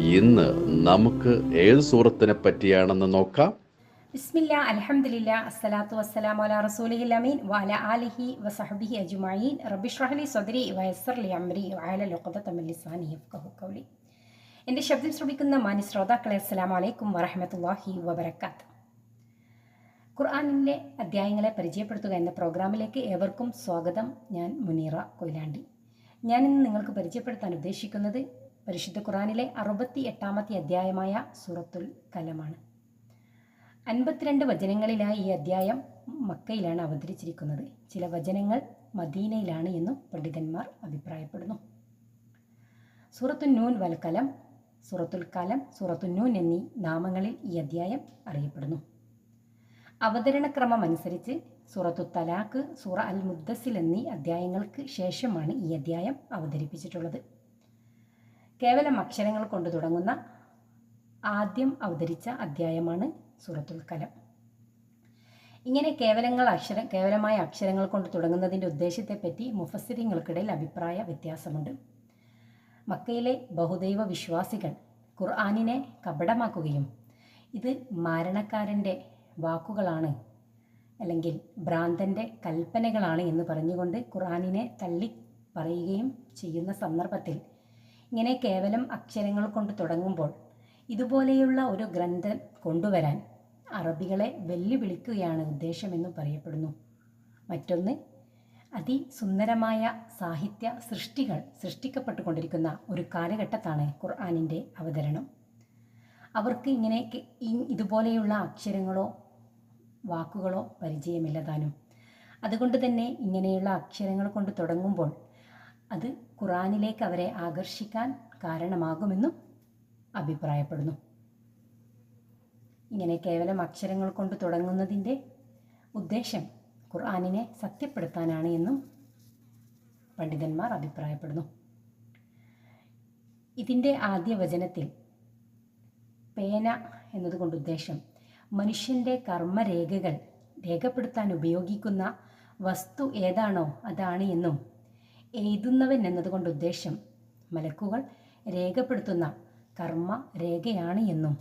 ഇന്ന് നമുക്ക് ഏത് സൂറത്തിനെ പറ്റിയാണെന്ന് നോക്കാം? ബിസ്മില്ല അൽഹംദുലില്ല അസ്സലാത്തു വസ്സലാമു അലാ റസൂലിഹി അമീൻ വഅല ആലിഹി വസഹബിഹി അജ്മഈൻ. റബിഷ്റഹലി ഇശ്റഹ് വയസ്സർലി അമ്രി വയല ലി അംരി വഅല ലുഖദത മിൻ ലിസാനി ഖൗലി. എന്റെ ശബ്ദം ശ്രമിക്കുന്ന മാനി ശ്രോതാക്കളെ അസ്സലാം അലൈക്കും വറഹ്മത്തുള്ളാഹി വബർക്കാത്ത് ഖുർആാനിന്റെ അധ്യായങ്ങളെ പരിചയപ്പെടുത്തുക എന്ന പ്രോഗ്രാമിലേക്ക് ഏവർക്കും സ്വാഗതം. ഞാൻ മുനീറ കൊയിലാണ്ടി. ഞാനിന്ന് നിങ്ങൾക്ക് പരിചയപ്പെടുത്താൻ ഉദ്ദേശിക്കുന്നത് പരിശുദ്ധ ഖുറാനിലെ അറുപത്തി എട്ടാമത്തെ അധ്യായമായ സൂറത്തുൽ കലമാണ്. അൻപത്തിരണ്ട് വചനങ്ങളിലായി ഈ അധ്യായം മക്കയിലാണ് അവതരിച്ചിരിക്കുന്നത്. ചില വചനങ്ങൾ മദീനയിലാണ് എന്നും പണ്ഡിതന്മാർ അഭിപ്രായപ്പെടുന്നു. സൂറത്തു നൂൻ വൽക്കലം കലം സൂറത്തുൽ കലം സൂറത്തു നൂൻ എന്നീ നാമങ്ങളിൽ ഈ അധ്യായം അറിയപ്പെടുന്നു. അവതരണക്രമം അനുസരിച്ച് സൂറത്തു തലാഖ് സൂറ അൽ മുദ്ദസിൽ എന്നീ അധ്യായങ്ങൾക്ക് ശേഷമാണ് ഈ അധ്യായം അവതരിപ്പിച്ചിട്ടുള്ളത്. കേവലം അക്ഷരങ്ങൾ കൊണ്ട് തുടങ്ങുന്ന ആദ്യം അവതരിച്ച അധ്യായമാണ് സൂറത്തുൽ കലം. ഇങ്ങനെ കേവലങ്ങൾ അക്ഷരം കേവലമായ അക്ഷരങ്ങൾ കൊണ്ട് തുടങ്ങുന്നതിന്റെ ഉദ്ദേശത്തെപ്പറ്റി മുഫസ്സിരിങ്ങൾക്കിടയിൽ അഭിപ്രായ വ്യത്യാസമുണ്ട്. മക്കയിലെ ബഹുദൈവ വിശ്വാസികൾ ഖുർആാനിനെ കപടമാക്കുകയും ഇത് മാരണക്കാരന്റെ വാക്കുകളാണ് അല്ലെങ്കിൽ ഭ്രാന്തന്റെ കൽപ്പനകളാണ് എന്ന് പറഞ്ഞുകൊണ്ട് ഖുർആാനിനെ തള്ളി പറയുകയും ചെയ്യുന്ന സന്ദർഭത്തിൽ ഇങ്ങനെ കേവലം അക്ഷരങ്ങൾ കൊണ്ട് തുടങ്ങുമ്പോൾ ഇതുപോലെയുള്ള ഒരു ഗ്രന്ഥം കൊണ്ടുവരാൻ അറബികളെ വെല്ലുവിളിക്കുകയാണ് ഉദ്ദേശമെന്ന് പറയപ്പെടുന്നു. മറ്റൊന്ന് അതിസുന്ദരമായ സാഹിത്യ സൃഷ്ടികൾ സൃഷ്ടിക്കപ്പെട്ടുകൊണ്ടിരിക്കുന്ന ഒരു കാലഘട്ടത്താണ് ഖുർആാനിന്റെ അവതരണം. അവർക്ക് ഇങ്ങനെ ഇതുപോലെയുള്ള അക്ഷരങ്ങളോ വാക്കുകളോ പരിചയമില്ലതാനും. അതുകൊണ്ട് തന്നെ ഇങ്ങനെയുള്ള അക്ഷരങ്ങൾ കൊണ്ട് തുടങ്ങുമ്പോൾ അത് ഖുറാനിലേക്ക് അവരെ ആകർഷിക്കാൻ കാരണമാകുമെന്നും അഭിപ്രായപ്പെടുന്നു. ഇങ്ങനെ കേവലം അക്ഷരങ്ങൾ കൊണ്ട് തുടങ്ങുന്നതിന്റെ ഉദ്ദേശം ഖുർആാനിനെ സത്യപ്പെടുത്താനാണ് എന്നും പണ്ഡിതന്മാർ അഭിപ്രായപ്പെടുന്നു. ഇതിന്റെ ആദ്യ വചനത്തിൽ പേന എന്നതുകൊണ്ട് ഉദ്ദേശം മനുഷ്യന്റെ കർമ്മരേഖകൾ രേഖപ്പെടുത്താൻ ഉപയോഗിക്കുന്ന വസ്തു ഏതാണോ അതാണ് എന്നും എഴുതുന്നവൻ എന്നതുകൊണ്ട് ഉദ്ദേശം മലക്കുകൾ രേഖപ്പെടുത്തുന്ന കർമ്മ രേഖയാണ് എന്നും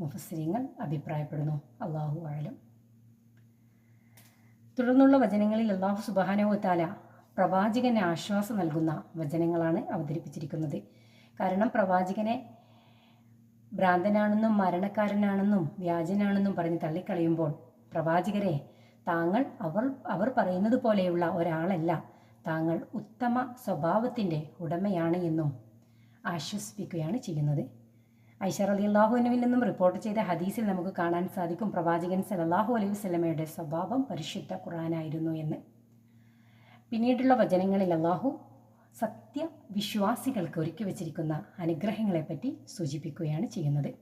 മുഫസ്സിരിങ്ങൾ അഭിപ്രായപ്പെടുന്നു. അള്ളാഹു ആലം തുടർന്നുള്ള വചനങ്ങളിൽ അള്ളാഹു സുബാനോത്താല പ്രവാചകന് ആശ്വാസം നൽകുന്ന വചനങ്ങളാണ് അവതരിപ്പിച്ചിരിക്കുന്നത്. കാരണം പ്രവാചകനെ ഭ്രാന്തനാണെന്നും മരണക്കാരനാണെന്നും വ്യാജനാണെന്നും പറഞ്ഞ് തള്ളിക്കളയുമ്പോൾ പ്രവാചകരെ താങ്കൾ അവർ അവർ പറയുന്നത് പോലെയുള്ള ഒരാളല്ല. താങ്കൾ ഉത്തമ സ്വഭാവത്തിന്റെ ഉടമയാണ് എന്നും ആശ്വസിപ്പിക്കുകയാണ് ചെയ്യുന്നത്. ഐഷർ അലി അള്ളാഹുവിനുവിൽ നിന്നും റിപ്പോർട്ട് ചെയ്ത ഹദീസിൽ നമുക്ക് കാണാൻ സാധിക്കും പ്രവാചകൻ സലല്ലാഹു അലൈഹി വസല്ലമയുടെ സ്വഭാവം പരിശുദ്ധ ഖുറാനായിരുന്നു എന്ന്. പിന്നീടുള്ള വചനങ്ങളിൽ അള്ളാഹു സത്യവിശ്വാസികൾക്ക് ഒരുക്കി വച്ചിരിക്കുന്ന അനുഗ്രഹങ്ങളെപ്പറ്റി സൂചിപ്പിക്കുകയാണ് ചെയ്യുന്നത്.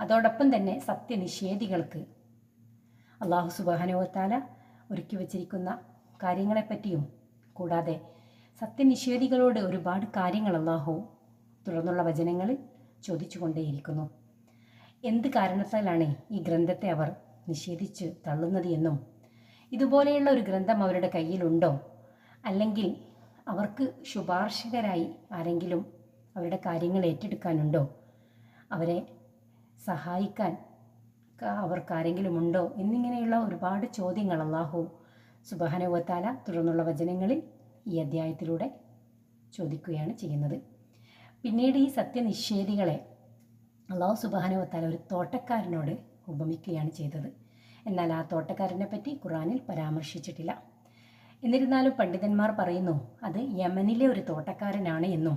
അതോടൊപ്പം തന്നെ സത്യനിഷേധികൾക്ക് അള്ളാഹു സുബാനുവത്താല ഒരുക്കി വച്ചിരിക്കുന്ന കാര്യങ്ങളെപ്പറ്റിയും കൂടാതെ സത്യനിഷേധികളോട് ഒരുപാട് കാര്യങ്ങൾ അള്ളാഹു തുടർന്നുള്ള വചനങ്ങളിൽ ചോദിച്ചുകൊണ്ടേയിരിക്കുന്നു. എന്ത് കാരണത്താലാണ് ഈ ഗ്രന്ഥത്തെ അവർ നിഷേധിച്ച് തള്ളുന്നത് എന്നും ഇതുപോലെയുള്ള ഒരു ഗ്രന്ഥം അവരുടെ കയ്യിലുണ്ടോ? അല്ലെങ്കിൽ അവർക്ക് ശുപാർശകരായി ആരെങ്കിലും അവരുടെ കാര്യങ്ങൾ ഏറ്റെടുക്കാനുണ്ടോ? അവരെ സഹായിക്കാൻ അവർക്ക് ആരെങ്കിലും ഉണ്ടോ? എന്നിങ്ങനെയുള്ള ഒരുപാട് ചോദ്യങ്ങൾ അള്ളാഹു സുബാനുവത്താല തുടർന്നുള്ള വചനങ്ങളിൽ ഈ അധ്യായത്തിലൂടെ ചോദിക്കുകയാണ് ചെയ്യുന്നത്. പിന്നീട് ഈ സത്യനിഷേധികളെ അള്ളാഹു സുബാനുവത്താല ഒരു തോട്ടക്കാരനോട് ഉപമിക്കുകയാണ് ചെയ്തത്. എന്നാൽ ആ തോട്ടക്കാരനെ പറ്റി ഖുറാനിൽ പരാമർശിച്ചിട്ടില്ല. എന്നിരുന്നാലും പണ്ഡിതന്മാർ പറയുന്നു അത് യമനിലെ ഒരു തോട്ടക്കാരനാണ് എന്നും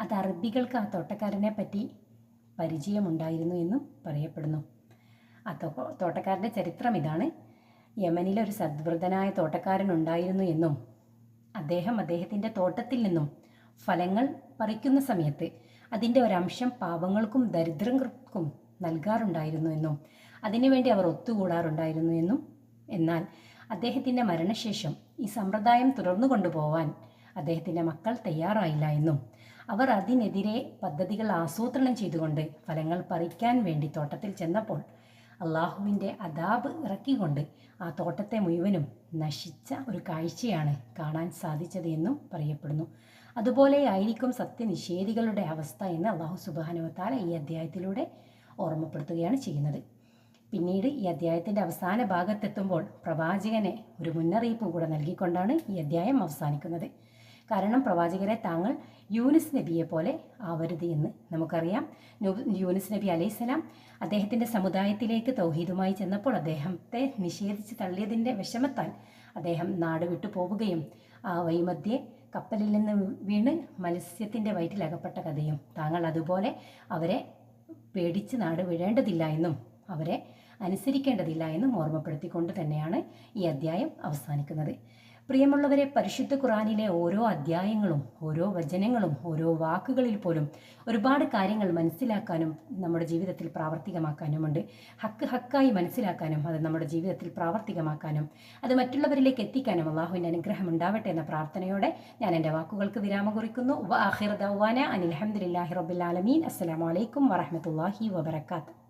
അത് അറബികൾക്ക് ആ തോട്ടക്കാരനെ പറ്റി പരിചയമുണ്ടായിരുന്നു എന്നും പറയപ്പെടുന്നു. ആ തോട്ടക്കാരന്റെ ചരിത്രം ഇതാണ്. യമനിലെ ഒരു സദ്വൃതനായ തോട്ടക്കാരൻ ഉണ്ടായിരുന്നു എന്നും അദ്ദേഹം അദ്ദേഹത്തിന്റെ തോട്ടത്തിൽ നിന്നും ഫലങ്ങൾ പറിക്കുന്ന സമയത്ത് അതിന്റെ ഒരംശം പാവങ്ങൾക്കും ദരിദ്രർക്കും നൽകാറുണ്ടായിരുന്നു എന്നും അതിനുവേണ്ടി അവർ ഒത്തുകൂടാറുണ്ടായിരുന്നു എന്നും. എന്നാൽ അദ്ദേഹത്തിന്റെ മരണശേഷം ഈ സമ്പ്രദായം തുടർന്നു കൊണ്ടുപോവാൻ അദ്ദേഹത്തിന്റെ മക്കൾ തയ്യാറായില്ല എന്നും അവർ അതിനെതിരെ പദ്ധതികൾ ആസൂത്രണം ചെയ്തുകൊണ്ട് ഫലങ്ങൾ പറിക്കാൻ വേണ്ടി തോട്ടത്തിൽ ചെന്നപ്പോൾ അള്ളാഹുവിന്റെ അദാബ് ഇറക്കിക്കൊണ്ട് ആ തോട്ടത്തെ മുഴുവനും നശിച്ച ഒരു കാഴ്ചയാണ് കാണാൻ സാധിച്ചത് എന്നും പറയപ്പെടുന്നു. അതുപോലെ ആയിരിക്കും സത്യനിഷേധികളുടെ അവസ്ഥ എന്ന് അള്ളാഹു സുബാനുവത്താല ഈ അധ്യായത്തിലൂടെ ഓർമ്മപ്പെടുത്തുകയാണ് ചെയ്യുന്നത്. പിന്നീട് ഈ അധ്യായത്തിന്റെ അവസാന ഭാഗത്തെത്തുമ്പോൾ പ്രവാചകനെ ഒരു മുന്നറിയിപ്പ് കൂടെ നൽകിക്കൊണ്ടാണ് ഈ അധ്യായം അവസാനിക്കുന്നത്. കാരണം പ്രവാചകരെ താങ്കൾ യൂനിസ് നബിയെ പോലെ ആവരുത് എന്ന് നമുക്കറിയാം. യൂനിസ് നബി അലൈഹിസ്സലാം അദ്ദേഹത്തിന്റെ സമുദായത്തിലേക്ക് തൗഹീദുമായി ചെന്നപ്പോൾ അദ്ദേഹത്തെ നിഷേധിച്ച് തള്ളിയതിന്റെ വിഷമത്താൽ അദ്ദേഹം നാട് വിട്ടു പോവുകയും ആ വൈമധ്യേ കപ്പലിൽ നിന്ന് വീണ് മത്സ്യത്തിന്റെ വയറ്റിൽ അകപ്പെട്ട കഥയും താങ്കൾ അതുപോലെ അവരെ പേടിച്ച് നാട് വിടേണ്ടതില്ല എന്നും അവരെ അനുസരിക്കേണ്ടതില്ല എന്നും ഓർമ്മപ്പെടുത്തിക്കൊണ്ട് തന്നെയാണ് ഈ അധ്യായം അവസാനിക്കുന്നത്. പ്രിയമുള്ളവരെ പരിശുദ്ധ ഖുറാനിലെ ഓരോ അധ്യായങ്ങളും ഓരോ വചനങ്ങളും ഓരോ വാക്കുകളിൽ പോലും ഒരുപാട് കാര്യങ്ങൾ മനസ്സിലാക്കാനും നമ്മുടെ ജീവിതത്തിൽ പ്രാവർത്തികമാക്കാനുമുണ്ട്. ഹക്ക് ഹക്കായി മനസ്സിലാക്കാനും അത് നമ്മുടെ ജീവിതത്തിൽ പ്രാവർത്തികമാക്കാനും അത് മറ്റുള്ളവരിലേക്ക് എത്തിക്കാനും അള്ളാഹുവിന്റെ അനുഗ്രഹം ഉണ്ടാവട്ടെ എന്ന പ്രാർത്ഥനയോടെ ഞാൻ എന്റെ വാക്കുകൾക്ക് വിരാമം കുറിക്കുന്നു അനിൽഹമ്മദില്ലാഹി റബ്ബിൽ ആലമീൻ. അസ്സലാമു അലൈക്കും വറഹ്മത്തുള്ളാഹി വബറകാത്ത്.